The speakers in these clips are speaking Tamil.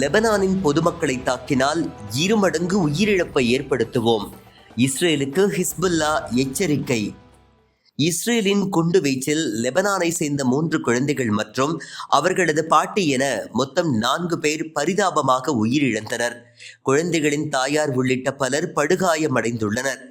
லெபனானின் பொதுமக்களை தாக்கினால் இருமடங்கு உயிரிழப்பை ஏற்படுத்துவோம். இஸ்ரேலுக்கு ஹிஸ்புல்லா எச்சரிக்கை. இஸ்ரேலின் குண்டு வீச்சில் லெபனானை சேர்ந்த மூன்று குழந்தைகள் மற்றும் அவர்களது பாட்டி என மொத்தம் நான்கு பேர் பரிதாபமாக உயிரிழந்தனர். குழந்தைகளின் தாயார் உள்ளிட்ட பலர் படுகாயமடைந்துள்ளனர்.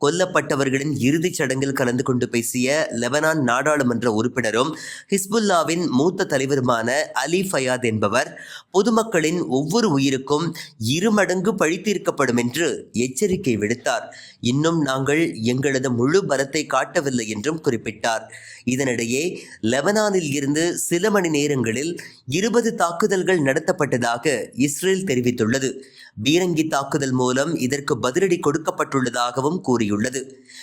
கொல்லப்பட்டவர்களின் இறுதிச் சடங்கில் கலந்து கொண்டு பேசிய லெபனான் நாடாளுமன்ற உறுப்பினரும் ஹிஸ்புல்லாவின் மூத்த தலைவருமான அலி ஃபயாத் என்பவர் பொதுமக்களின் ஒவ்வொரு உயிருக்கும் இருமடங்கு பழித்தீர்க்கப்படும் என்று எச்சரிக்கை விடுத்தார். இன்னும் நாங்கள் எங்களது முழு பலத்தை காட்டவில்லை என்றும் குறிப்பிட்டார். இதனிடையே லெபனானில் இருந்து சில மணி நேரங்களில் இருபது தாக்குதல்கள் நடத்தப்பட்டதாக இஸ்ரேல் தெரிவித்துள்ளது. பீரங்கி தாக்குதல் மூலம் இதற்கு பதிலடி கொடுக்கப்பட்டுள்ளதாகவும் கூறியுள்ளது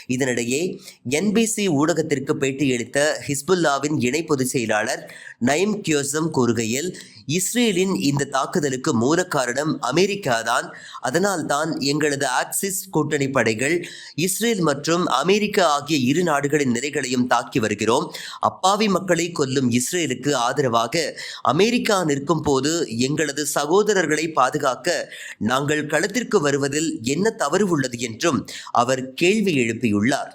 இதனிடையே என்பிசி ஊடகத்திற்கு பேட்டியளித்த ஹிஸ்புல்லாவின் இணை பொதுச் செயலாளர் நயிம் கியோசம் கூறுகையில் இஸ்ரேலின் இந்த தாக்குதலுக்கு மூல காரணம் அமெரிக்கா தான் அதனால் தான் எங்களது ஆக்சிஸ் கூட்டணி படைகள் இஸ்ரேல் மற்றும் அமெரிக்கா ஆகிய இரு நாடுகளின் நிலைகளையும் தாக்கி வருகிறோம். அப்பாவி மக்களை கொல்லும் இஸ்ரேலுக்கு ஆதரவாக அமெரிக்கா நிற்கும் போது எங்களது சகோதரர்களை பாதுகாக்க நாங்கள் களத்திற்கு வருவதில் என்ன தவறு உள்ளது என்றும் அவர் கேள்வி எழுப்பியுள்ளார்.